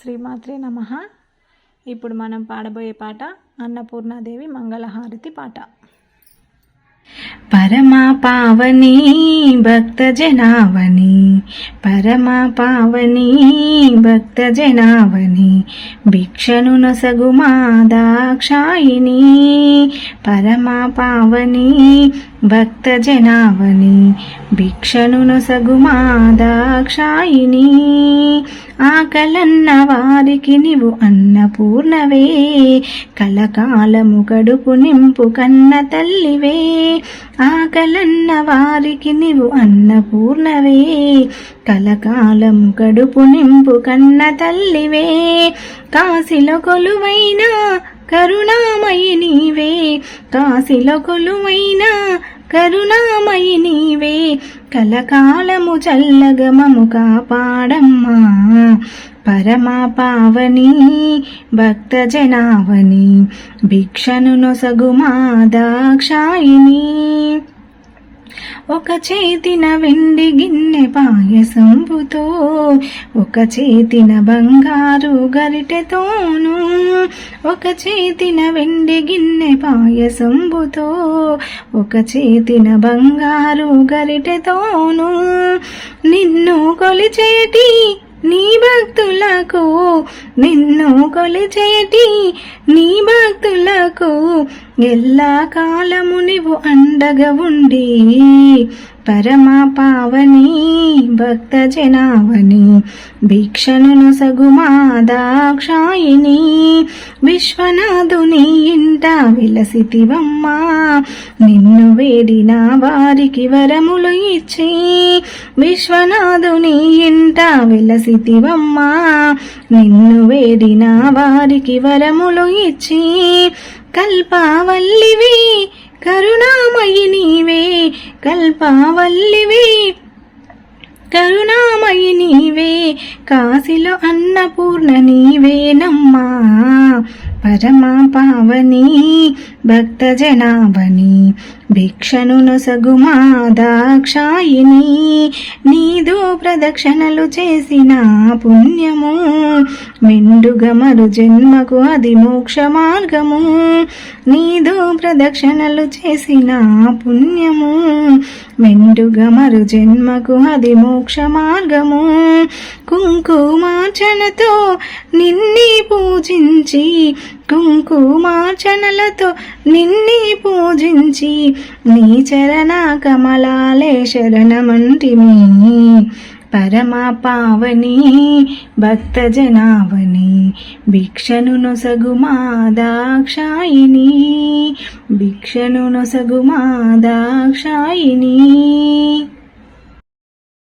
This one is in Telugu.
శ్రీమాత్రే నమ. ఇప్పుడు మనం పాడబోయే పాట అన్నపూర్ణాదేవి మంగళహారతి పాట. పరమా పావని భక్త జనావని పరమా పావని భక్త జనావని భిక్షను నొసగు దాక్షాయిని పరమా పావని భక్త జనావని భిక్షను నొసగు దాక్షాయిని ఆకలన్న వారికి నీవు అన్నపూర్ణవే. కలకాలము గడుపు నింపు కన్న తల్లివే. ఆకలన్న వారికి నీవు అన్నపూర్ణవే. కలకాలం కడుపు నింపు కన్న తల్లివే. కాశిలో కొలువైన కరుణామయి నీవే. కాశిలో కొలువైన కరుణామయి నీవే కలకాలము చల్లగమము కాపాడమ్మా. పరమా పావని భక్త జనావని భిక్షను నొసగుమా దాక్షాయిని. ఒక చేతిన వెండి గిన్నె పాయసంబుతో ఒక చేతిన బంగారు గరిటెతోనూ ఒక చేతిన వెండి గిన్నె పాయసంబుతో ఒక చేతిన బంగారు గరిటెతోనూ. నిన్ను కొలిచేటి నీ భక్తులకు నిన్ను కొలిచేటి నీ భక్తులకు ఎల్లా కాలము నీవు అండగా ఉండి పరమా పావని భక్త జనావని భిక్షను నొసగుమా దాక్షాయిని విశ్వనాథుని ఇంట విలసితివమ్మా నిన్ను వేడిన వారికి వరములు ఇచ్చి విశ్వనాథుని ఇంట విలసితివమ్మా నిన్ను వేడిన వారికి వరములు ఇచ్చి కల్పావల్లివి కరుణామయి నీవే కల్పావల్లివి. కరుణామయి నీవే కాశీలో అన్నపూర్ణ నీవేనమ్మా పరమా పావని భక్త జనాభని భిక్షను నొసగుమా దాక్షాయిని నీదు ప్రదక్షిణలు చేసిన పుణ్యము. మెండుగా మరు జన్మకు అది మోక్ష మార్గము. నీదు ప్రదక్షిణలు చేసిన పుణ్యము. మెండుగా మరు జన్మకు అది మోక్ష మార్గము. కుంకుమార్చనతో నిన్ని పూజించి. కుంకుమార్చనలతో నిన్ని పూజించి. నీ చరణ కమలాలే శరణమంటిమి. పరమా పావని భక్త జనావని భిక్షను నొసగు మాదాక్షాయిని భిక్షను నొసగు మాదాక్షాయిని